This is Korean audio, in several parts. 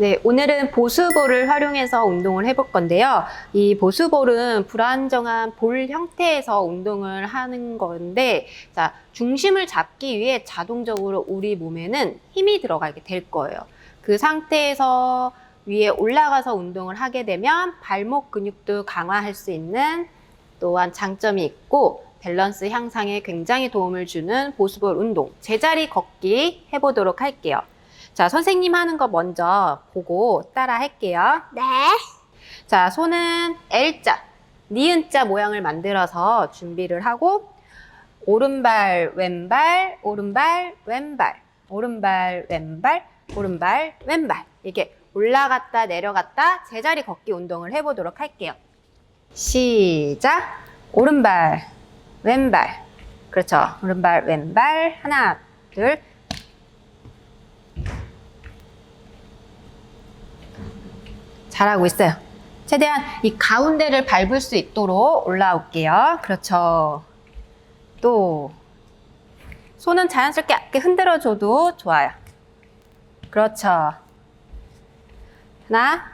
네, 오늘은 보수볼을 활용해서 운동을 해볼 건데요. 이 보수볼은 불안정한 볼 형태에서 운동을 하는 건데, 자, 중심을 잡기 위해 자동적으로 우리 몸에는 힘이 들어가게 될 거예요. 그 상태에서 위에 올라가서 운동을 하게 되면 발목 근육도 강화할 수 있는 또한 장점이 있고, 밸런스 향상에 굉장히 도움을 주는 보수볼 운동, 제자리 걷기 해보도록 할게요. 자, 선생님 하는 거 먼저 보고 따라 할게요. 네. 자, 손은 L자, 니은자 모양을 만들어서 준비를 하고, 오른발, 왼발, 오른발, 왼발, 오른발, 왼발, 오른발, 왼발. 이게 올라갔다 내려갔다 제자리 걷기 운동을 해보도록 할게요. 시작. 오른발, 왼발. 그렇죠. 오른발, 왼발. 하나, 둘, 잘하고 있어요. 최대한 이 가운데를 밟을 수 있도록 올라올게요. 그렇죠. 또 손은 자연스럽게 흔들어줘도 좋아요. 그렇죠. 하나,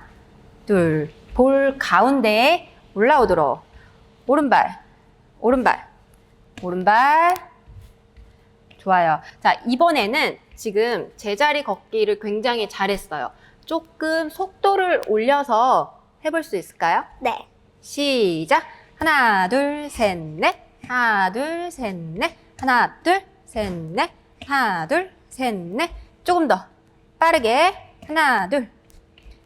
둘, 볼 가운데에 올라오도록 오른발, 오른발, 오른발. 좋아요. 자, 이번에는 지금 제자리 걷기를 굉장히 잘했어요. 조금 속도를 올려서 해볼 수 있을까요? 네. 시작. 하나, 둘, 셋, 넷. 하나, 둘, 셋, 넷. 하나, 둘, 셋, 넷. 하나, 둘, 셋, 넷. 조금 더 빠르게. 하나, 둘.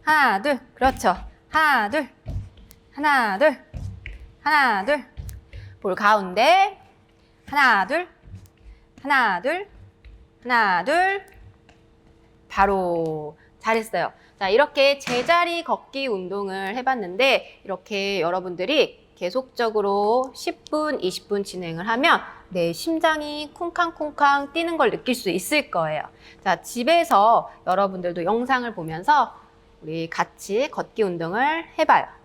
하나, 둘. 그렇죠. 하나, 둘. 하나, 둘. 하나, 둘. 볼 가운데. 하나, 둘. 하나, 둘. 하나, 둘. 바로 잘했어요. 자, 이렇게 제자리 걷기 운동을 해봤는데, 이렇게 여러분들이 계속적으로 10분, 20분 진행을 하면 내 심장이 쿵쾅쿵쾅 뛰는 걸 느낄 수 있을 거예요. 자, 집에서 여러분들도 영상을 보면서 우리 같이 걷기 운동을 해봐요.